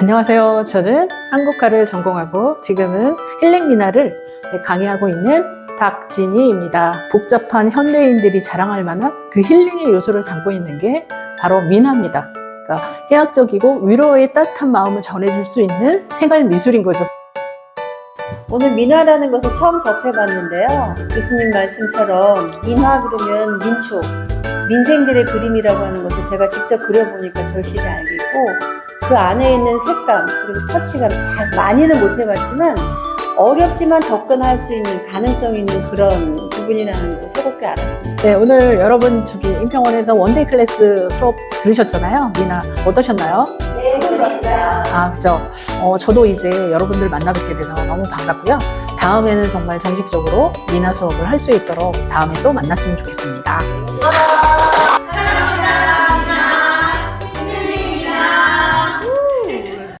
안녕하세요. 저는 한국화를 전공하고 지금은 힐링 미나를 강의하고 있는 박진희입니다. 복잡한 현대인들이 자랑할 만한 그 힐링의 요소를 담고 있는 게 바로 미나입니다. 그러니까 해학적이고 위로의 따뜻한 마음을 전해줄 수 있는 생활 미술인 거죠. 오늘 민화라는 것을 처음 접해봤는데요. 교수님 말씀처럼 민화 그러면 민초, 민생들의 그림이라고 하는 것을 제가 직접 그려보니까 절실히 알겠고 그 안에 있는 색감 그리고 터치감 잘 많이는 못 해봤지만 어렵지만 접근할 수 있는 가능성 있는 그런 부분이라는 걸 새롭게 알았습니다. 네, 오늘 여러분 저기 인평원에서 원데이 클래스 수업 들으셨잖아요. 미나 어떠셨나요? 네, 들었어요. 아, 그죠. 어, 저도 이제 여러분들 만나뵙게 돼서 너무 반갑고요. 다음에는 정말 정식적으로 미나 수업을 할 수 있도록 다음에 또 만났으면 좋겠습니다.